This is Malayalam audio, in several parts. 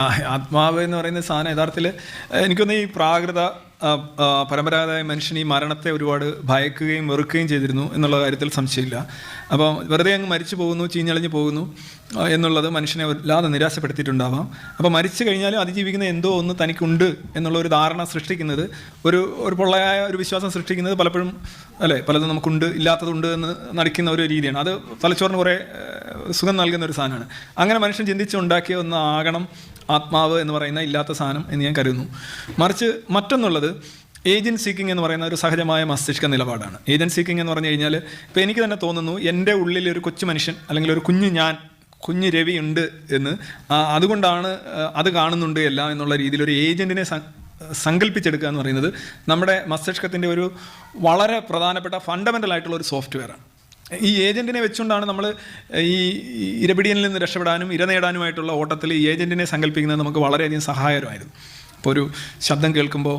ആത്മാവ് എന്ന് പറയുന്ന സാധനം യഥാർത്ഥത്തിൽ എനിക്കൊന്ന് ഈ പ്രാകൃത പരമ്പരാഗതമായ മനുഷ്യൻ ഈ മരണത്തെ ഒരുപാട് ഭയക്കുകയും വെറുക്കുകയും ചെയ്തിരുന്നു എന്നുള്ള കാര്യത്തിൽ സംശയമില്ല. അപ്പം വെറുതെ അങ്ങ് മരിച്ചു പോകുന്നു ചീഞ്ഞളിഞ്ഞു പോകുന്നു എന്നുള്ളത് മനുഷ്യനെ വല്ലാതെ നിരാശപ്പെടുത്തിയിട്ടുണ്ടാവാം. അപ്പം മരിച്ചു കഴിഞ്ഞാലും അതിജീവിക്കുന്ന എന്തോ ഒന്ന് തനിക്കുണ്ട് എന്നുള്ള ഒരു ധാരണ സൃഷ്ടിക്കുന്നത് ഒരു ഒരു പൊള്ളയായ ഒരു വിശ്വാസം സൃഷ്ടിക്കുന്നത് പലപ്പോഴും അല്ലേ പലതും നമുക്കുണ്ട് ഇല്ലാത്തതുണ്ട് എന്ന് നടിക്കുന്ന ഒരു രീതിയാണ്. അത് തലച്ചോറിന് കുറേ സുഖം നൽകുന്ന ഒരു സാധനമാണ്. അങ്ങനെ മനുഷ്യൻ ചിന്തിച്ചുണ്ടാക്കിയ ഒന്ന് ആകണം ആത്മാവ് എന്ന് പറയുന്ന ഇല്ലാത്ത സാധനം എന്ന് ഞാൻ കരുതുന്നു. മറിച്ച് മറ്റൊന്നുള്ളത് ഏജന്റ് സീക്കിംഗ് എന്ന് പറയുന്ന ഒരു സഹജമായ മസ്തിഷ്ക നിലപാടാണ്. ഏജന്റ് സീക്കിംഗ് എന്ന് പറഞ്ഞു കഴിഞ്ഞാൽ ഇപ്പോൾ എനിക്ക് തന്നെ തോന്നുന്നു എന്റെ ഉള്ളിൽ ഒരു കൊച്ചു മനുഷ്യൻ അല്ലെങ്കിൽ ഒരു കുഞ്ഞു ഞാൻ കുഞ്ഞു രവി ഉണ്ട് എന്ന്. അതുകൊണ്ടാണ് അത് കാണുന്നുണ്ട് എല്ലാം എന്നുള്ള രീതിയിൽ ഒരു ഏജന്റിനെ സങ്കല്പിച്ചെടുക്കുക എന്ന് പറയുന്നത് നമ്മുടെ മസ്തിഷ്കത്തിന്റെ ഒരു വളരെ പ്രധാനപ്പെട്ട ഫണ്ടമെന്റൽ ആയിട്ടുള്ള ഒരു സോഫ്റ്റ്വെയറാണ് ഈ ഏജന്റിനെ വെച്ചുകൊണ്ടാണ് നമ്മൾ ഈ ഇരപിടിയനിൽ നിന്ന് രക്ഷപ്പെടാനും ഇര നേടാനുമായിട്ടുള്ള ഓട്ടത്തിൽ ഈ ഏജന്റിനെ സങ്കല്പിക്കുന്നത് നമുക്ക് വളരെയധികം സഹായകരമായിരുന്നു. ഇപ്പോൾ ഒരു ശബ്ദം കേൾക്കുമ്പോൾ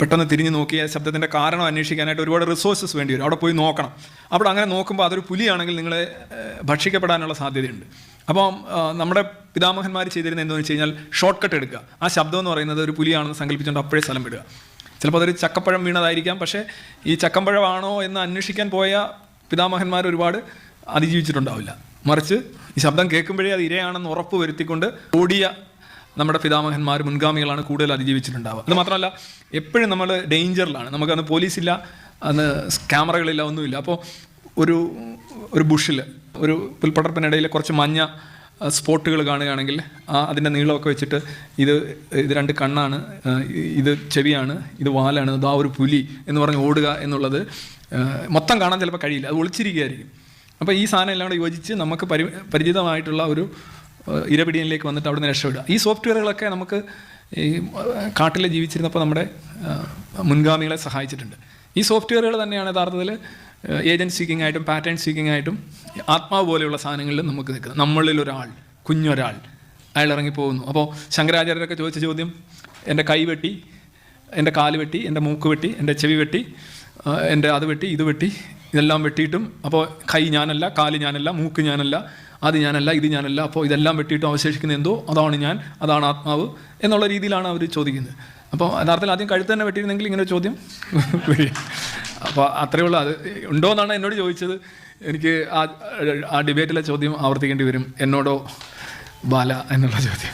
പെട്ടെന്ന് തിരിഞ്ഞു നോക്കി ആ ശബ്ദത്തിന്റെ കാരണം അന്വേഷിക്കാനായിട്ട് ഒരുപാട് റിസോഴ്സസ് വേണ്ടി വരും. അവിടെ പോയി നോക്കണം. അവിടെ അങ്ങനെ നോക്കുമ്പോൾ അതൊരു പുലിയാണെങ്കിൽ നിങ്ങളെ ഭക്ഷിക്കപ്പെടാനുള്ള സാധ്യതയുണ്ട്. അപ്പം നമ്മുടെ പിതാമഹന്മാർ ചെയ്തിരുന്നത് എന്താണെന്ന് വെച്ച് കഴിഞ്ഞാൽ ഷോർട്ട് കട്ട് എടുക്കുക. ആ ശബ്ദം എന്ന് പറയുന്നത് ഒരു പുലിയാണെന്ന് സങ്കല്പിച്ചുകൊണ്ട് അപ്പോഴേ സ്ഥലം വിടുക. ചിലപ്പോൾ അതൊരു ചക്കപ്പഴം വീണതായിരിക്കാം. പക്ഷേ ഈ ചക്കമ്പഴമാണോ എന്ന് അന്വേഷിക്കാൻ പോയ പിതാമഹന്മാർ ഒരുപാട് അതിജീവിച്ചിട്ടുണ്ടാവില്ല. മറിച്ച് ഈ ശബ്ദം കേൾക്കുമ്പോഴേ അത് ഇരയാണെന്ന് ഉറപ്പ് വരുത്തിക്കൊണ്ട് ഓടിയ നമ്മുടെ പിതാമഹന്മാർ മുൻഗാമികളാണ് കൂടുതൽ അതിജീവിച്ചിട്ടുണ്ടാവുക. അത് മാത്രമല്ല എപ്പോഴും നമ്മൾ ഡേഞ്ചറിലാണ് നമുക്കന്ന് പോലീസില്ല അന്ന് ക്യാമറകളില്ല ഒന്നുമില്ല. അപ്പോൾ ഒരു ഒരു ബുഷിൽ ഒരു പുൽപ്പടർപ്പിനിടയിൽ കുറച്ച് മഞ്ഞ സ്പോട്ടുകൾ കാണുകയാണെങ്കിൽ ആ അതിന്റെ നീളമൊക്കെ വെച്ചിട്ട് ഇത് ഇത് രണ്ട് കണ്ണാണ് ഇത് ചെവിയാണ് ഇത് വാലാണ് ഇതാ ഒരു പുലി എന്ന് പറഞ്ഞ് ഓടുക എന്നുള്ളത് മൊത്തം കാണാൻ ചിലപ്പോൾ കഴിയില്ല. അത് ഒളിച്ചിരിക്കുകയായിരിക്കും. അപ്പോൾ ഈ സാധനം എല്ലാം കൂടെ യോജിച്ച് നമുക്ക് പരി പരിചിതമായിട്ടുള്ള ഒരു ഇരപിടിയനിലേക്ക് വന്നിട്ട് നിന്ന് രക്ഷപ്പെടുക. ഈ സോഫ്റ്റ്വെയറുകളൊക്കെ നമുക്ക് ഈ കാട്ടിൽ ജീവിച്ചിരുന്നപ്പോൾ നമ്മുടെ മുൻഗാമികളെ സഹായിച്ചിട്ടുണ്ട്. ഈ സോഫ്റ്റ്വെയറുകൾ തന്നെയാണ് യഥാർത്ഥത്തിൽ ഏജന്റ് സീക്കിംഗ് ആയിട്ടും പാറ്റേൺ സീക്കിംഗ് ആയിട്ടും ആത്മാവ് പോലെയുള്ള സാധനങ്ങളിൽ നമുക്ക് നിൽക്കുന്നത്. നമ്മളിൽ ഒരാൾ കുഞ്ഞൊരാൾ അയാൾ ഇറങ്ങിപ്പോകുന്നു. അപ്പോൾ ശങ്കരാചാര്യരൊക്കെ ചോദിച്ച ചോദ്യം എന്റെ കൈ വെട്ടി എന്റെ കാൽ വെട്ടി എന്റെ മൂക്ക് വെട്ടി എന്റെ ചെവി വെട്ടി എന്റെ അത് വെട്ടി ഇത് വെട്ടി ഇതെല്ലാം വെട്ടിയിട്ടും അപ്പോൾ കൈ ഞാനല്ല കാൽ ഞാനല്ല മൂക്ക് ഞാനല്ല അത് ഞാനല്ല ഇത് ഞാനല്ല അപ്പോൾ ഇതെല്ലാം വെട്ടിയിട്ടും അവശേഷിക്കുന്ന എന്തോ? അതാണ് ഞാൻ അതാണ് ആത്മാവ് എന്നുള്ള രീതിയിലാണ് അവർ ചോദിക്കുന്നത്. അപ്പോൾ യഥാർത്ഥത്തിൽ ആദ്യം കഴുത്ത് തന്നെ വെട്ടിയിരുന്നെങ്കിൽ ഇങ്ങനെ ചോദ്യം അപ്പോൾ അത്രയേ ഉള്ളൂ അത് ഉണ്ടോ എന്നാണ് എന്നോട് ചോദിച്ചത്. എനിക്ക് ആ ആ ഡിബേറ്റിലെ ചോദ്യം ആവർത്തിക്കേണ്ടി വരും. എന്നോടോ ബാല എന്നുള്ള ചോദ്യം.